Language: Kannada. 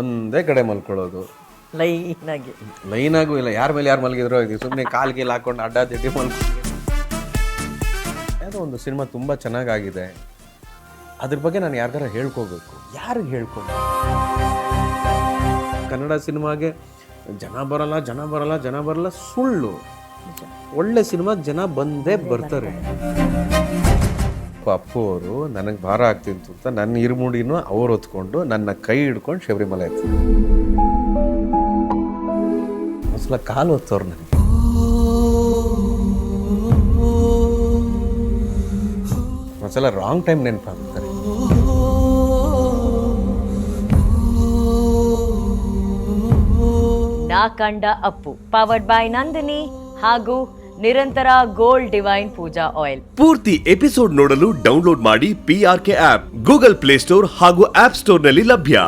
ಒಂದೇ ಕಡೆ ಮಲ್ಕೊಳ್ಳೋದು. ಲೈನ್ ಆಗಿ ಲೈನಾಗೂ ಇಲ್ಲ ಯಾರ ಮೇಲೆ ಯಾರು ಮಲಗಿದ್ರು ಇದು ಸುಮ್ಮನೆ ಕಾಲ್ ಕೀಲ್ ಹಾಕೊಂಡು ಅಡ್ಡ ತಿಟ್ಟಿ ಮಲ್ಕೊಂಡು ಯಾವುದೋ ಒಂದು ಸಿನಿಮಾ ತುಂಬ ಚೆನ್ನಾಗಾಗಿದೆ. ಅದ್ರ ಬಗ್ಗೆ ನಾನು ಯಾರಿಗಾರ ಹೇಳ್ಕೋಬೇಕು? ಯಾರಿಗೆ ಹೇಳ್ಕೊಂಡು ಕನ್ನಡ ಸಿನಿಮಾಗೆ ಜನ ಬರಲ್ಲ ಜನ ಬರಲ್ಲ ಜನ ಬರಲ್ಲ ಸುಳ್ಳು. ಒಳ್ಳೆ ಸಿನಿಮಾ ಜನ ಬಂದೇ ಬರ್ತಾರೆ. ಅಪ್ಪು ಅವರು ನನಗೆ ಭಾರ ಆಗ್ತಿತ್ತು ಅಂತ ನನ್ನ ಇರುಮುಡಿನೂ ಅವ್ರು ಹೊತ್ಕೊಂಡು ನನ್ನ ಕೈ ಹಿಡ್ಕೊಂಡು ಶಬರಿಮಲೆ ಎತ್ತಿದ್ರು ಒಂದ್ಸಲ ಕಾಲು ಹೊತ್ತವ್ರು ನನಗೆ. ಒಂದ್ಸಲ ರಾಂಗ್ ಟೈಮ್ ನೆನಪಾಗ್ತಾರೆ. ನಾ ಕಂಡ ಅಪ್ಪು ಪವರ್ಡ್ ಬೈ ನಂದಿನಿ ಹಾಗೂ Nirantara gold divine Pooja oil. ಪೂರ್ತಿ ಎಪಿಸೋಡ್ ನೋಡಲು ಡೌನ್ಲೋಡ್ ಮಾಡಿ P R K app Google play store ಹಾಗೂ ಆಪ್ ಸ್ಟೋರ್ನಲ್ಲಿ ಲಭ್ಯ.